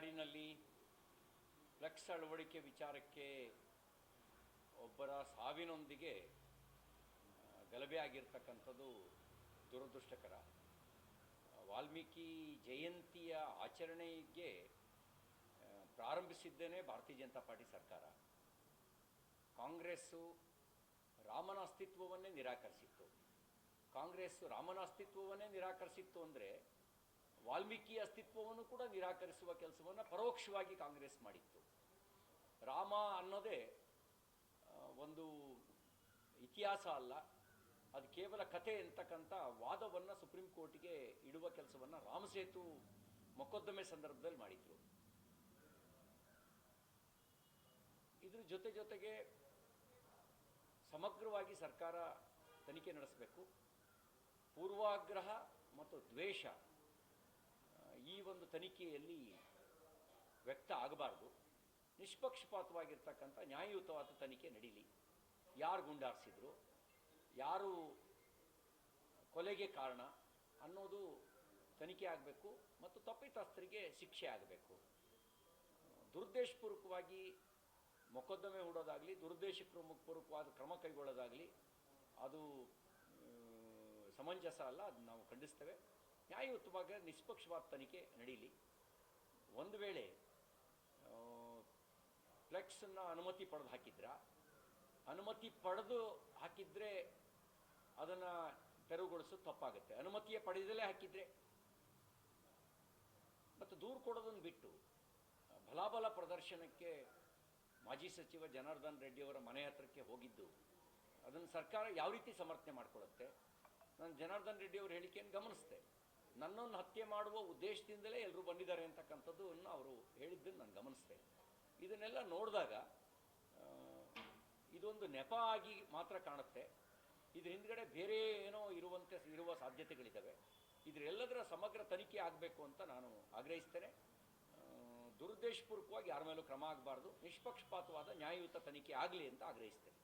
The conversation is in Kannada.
ಬಳ್ಳಾರಿನಲ್ಲಿ ಫ್ಲೆಕ್ಸ್ ಅಳವಡಿಕೆ ವಿಚಾರಕ್ಕೆ ಒಬ್ಬರ ಸಾವಿನೊಂದಿಗೆ ಗಲಭೆ ಆಗಿರ್ತಕ್ಕಂಥದ್ದು ದುರದೃಷ್ಟಕರ. ವಾಲ್ಮೀಕಿ ಜಯಂತಿಯ ಆಚರಣೆಗೆ ಪ್ರಾರಂಭಿಸಿದ್ದೇನೆ ಭಾರತೀಯ ಜನತಾ ಪಾರ್ಟಿ ಸರ್ಕಾರ. ಕಾಂಗ್ರೆಸ್ಸು ರಾಮನ ಅಸ್ತಿತ್ವವನ್ನೇ ನಿರಾಕರಿಸಿತ್ತು. ಕಾಂಗ್ರೆಸ್ಸು ರಾಮನ ಅಸ್ತಿತ್ವವನ್ನೇ ನಿರಾಕರಿಸಿತ್ತು ಅಂದರೆ ವಾಲ್ಮೀಕಿ ಅಸ್ತಿತ್ವವನ್ನು ಕೂಡ ನಿರಾಕರಿಸುವ ಕೆಲಸವನ್ನು ಪರೋಕ್ಷವಾಗಿ ಕಾಂಗ್ರೆಸ್ ಮಾಡಿತ್ತು. ರಾಮ ಅನ್ನೋದೇ ಒಂದು ಇತಿಹಾಸ ಅಲ್ಲ. ಅದು ಕೇವಲ ಕತೆ ಅಂತಕ್ಕಂಥ ವಾದವನ್ನು ಸುಪ್ರೀಂ ಕೋರ್ಟಿಗೆ ಇಡುವ ಕೆಲಸವನ್ನು ರಾಮಸೇತು ಮೊಕದ್ದಮೆ ಸಂದರ್ಭದಲ್ಲಿ ಮಾಡಿದರು. ಇದ್ರ ಜೊತೆ ಜೊತೆಗೆ ಸಮಗ್ರವಾಗಿ ಸರ್ಕಾರ ತನಿಖೆ ನಡೆಸಬೇಕು. ಪೂರ್ವಾಗ್ರಹ ಮತ್ತು ದ್ವೇಷ. ತನಿಖೆಯಲ್ಲಿ ವ್ಯಕ್ತ ಆಗಬಾರ್ದು. ನಿಷ್ಪಕ್ಷಪಾತವಾಗಿರ್ತಕ್ಕಂಥ ನ್ಯಾಯಯುತವಾದ ತನಿಖೆ ನಡೀಲಿ. ಯಾರು ಗುಂಡಾರಿಸಿದ್ರು, ಯಾರು ಕೊಲೆಗೆ ಕಾರಣ ಅನ್ನೋದು ತನಿಖೆ ಆಗಬೇಕು ಮತ್ತು ತಪ್ಪಿತಸ್ಥರಿಗೆ ಶಿಕ್ಷೆ ಆಗಬೇಕು. ದುರುದ್ದೇಶಪೂರ್ವಕವಾಗಿ ಮೊಕದ್ದಮೆ ಹೂಡೋದಾಗಲಿ ದುರುದ್ದೇಶಪೂರ್ವಕವಾದ ಕ್ರಮ ಕೈಗೊಳ್ಳೋದಾಗಲಿ, ಅದು ಸಮಂಜಸ ಅಲ್ಲ ಅದು ನಾವು ಖಂಡಿಸ್ತೇವೆ. ನ್ಯಾಯಯುತವಾಗಿ ನಿಷ್ಪಕ್ಷವಾದ ತನಿಖೆ ನಡೀಲಿ. ಒಂದು ವೇಳೆ ಫ್ಲೆಕ್ಸನ್ನು ಅನುಮತಿ ಪಡೆದು ಹಾಕಿದ್ರ, ಅನುಮತಿ ಪಡೆದು ಹಾಕಿದರೆ ಅದನ್ನು ತೆರವುಗೊಳಿಸೋದು ತಪ್ಪಾಗುತ್ತೆ. ಅನುಮತಿಯ ಪಡೆದಲೇ ಹಾಕಿದರೆ. ಮತ್ತು ದೂರು ಕೊಡೋದನ್ನು ಬಿಟ್ಟು, ಬಲಾಬಲ ಪ್ರದರ್ಶನಕ್ಕೆ ಮಾಜಿ ಸಚಿವ ಜನಾರ್ದನ್ ರೆಡ್ಡಿಯವರ ಮನೆ ಹತ್ರಕ್ಕೆ ಹೋಗಿದ್ದು, ಅದನ್ನು ಸರ್ಕಾರ ಯಾವ ರೀತಿ ಸಮರ್ಥನೆ ಮಾಡಿಕೊಳ್ಳುತ್ತೆ ನಾನು ಜನಾರ್ದನ್ ರೆಡ್ಡಿ ಅವ್ರ ಹೇಳಿಕೆಯನ್ನು ಗಮನಿಸಿದೆ ನನ್ನನ್ನು ಹತ್ಯೆ ಮಾಡುವ ಉದ್ದೇಶದಿಂದಲೇ ಎಲ್ಲರೂ ಬಂದಿದ್ದಾರೆ ಅಂತಕ್ಕಂಥದ್ದನ್ನು ಅವರು ಹೇಳಿದ್ದನ್ನು ನಾನು ಗಮನಿಸಿದೆ. ಇದನ್ನೆಲ್ಲ ನೋಡಿದಾಗ ಇದೊಂದು ನೆಪ ಆಗಿ ಮಾತ್ರ ಕಾಣುತ್ತೆ. ಇದ್ರ ಹಿಂದ್ಗಡೆ ಬೇರೆ ಏನೋ ಇರುವಂತೆ ಇರುವ ಸಾಧ್ಯತೆಗಳಿದ್ದಾವೆ. ಇದರೆಲ್ಲದರ ಸಮಗ್ರ ತನಿಖೆ ಆಗಬೇಕು ಅಂತ ನಾನು ಆಗ್ರಹಿಸ್ತೇನೆ. ದುರುದ್ದೇಶಪೂರ್ವಕವಾಗಿ ಯಾರ ಮೇಲೂ ಕ್ರಮ ಆಗಬಾರ್ದು. ನಿಷ್ಪಕ್ಷಪಾತವಾದ ನ್ಯಾಯಯುತ ತನಿಖೆ ಆಗಲಿ ಅಂತ ಆಗ್ರಹಿಸ್ತೇನೆ.